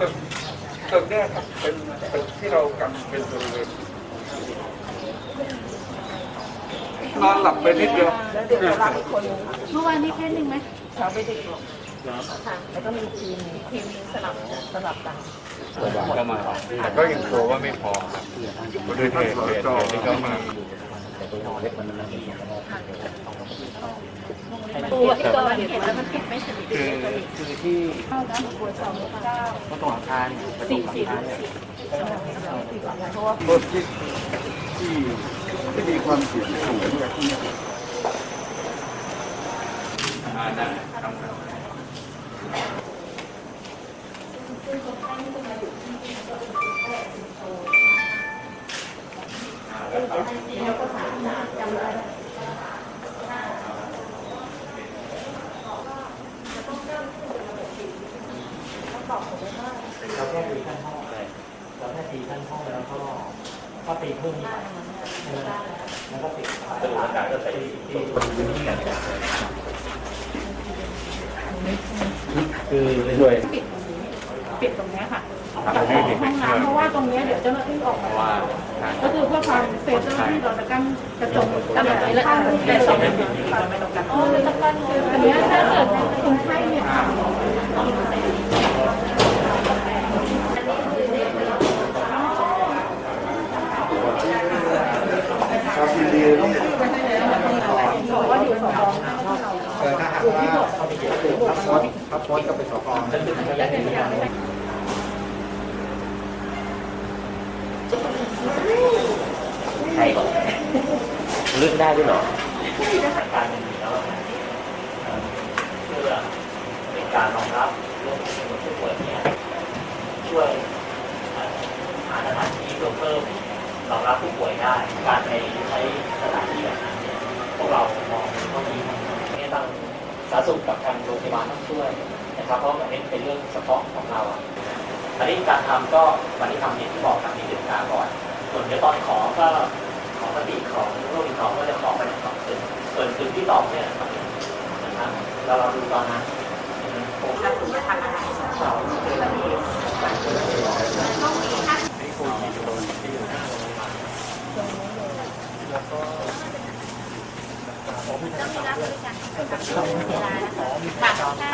ตึกตึกเนี่ยครับเป็นตึกที่เรากันเป็นบริเวณนอนหลับไปนิดเดียวแล้วเด็กจะรับอีกคนนึงเมื่อวานนี้แค่หนึ่งไหมเขาไม่ได้หรอกค่ะแล้วก็มีทีมทีมสลับสลับกันก็มาแต่ก็ยังกลัวว่าไม่พอครับด้วยเหตุเหตุเหตุที่เขามา ตัวที่เกิดเห็นแล้วมันปิดไม่สนิทคือคือที่เข้านะปวดสองเก้าประตูหลังคาเนี่ยเพราะว่าที่ที่มีความเสี่ยงสูง แบบนี้เราแค่ตีขั้นห้องเลยเราแค่ตีขั้นห้องแล้วก็ก็ตีเพิ่มอีกแล้วก็ติดสรุปอากาศก็ใส่ที่คือด้วยปิดตรงนี้ปิ ดตรงเนี้ยค่ะตัดห้องน้ำเพราะว่าตรงเนี้ยเดี๋ยวเจ้าหน้าที่ออกมาว่าก็คือเพื่อความเซฟเจ้าหน้าที่เราจะกั้นกระจกกั้นอะไรข้างแต่สองไม่ต้องกันอ๋อเลยต้องกันอันเนี้ยถ้าเกิดคนไข้เนี่ยค่ะครับยินดีต้องบอกว่าอยู่สองเออถ้าหากว่าครับโพสต์ครับโพสต์ก็ ไปสอบใช่เลือกได้ด้วยหรอการเป็นอยู่แล้วเพื่อเป็นการรองรับเรื่องของผู้ป่วยเนี่ยช่วยหาสถานที่เพื่อเพิ่มรองรับผู้ป่วยได้ การไปใช้สถานที่แบบนั้นพวกเรามองว่าดีมากนี่ต้องสาธารณสุขกับทางโรงพยาบาลต้องช่วยนะครับเพราะมันเป็นเรื่องเฉพาะของเราอะอันนี้การทำก็วันนี้ทำอย่างที่บอกทำในเดือนกาก่อน ส่วนเดี๋ยวตอนขอก็ขอปฏิของรูปของก็จะขอไปในสองตึก ส่วนตึกที่ตอบเนี่ยนะครับเราเราดูตอนนั้นผมถ้าคุณจะทำอะไรสองแล้วมีต้องมีห้าค่ะ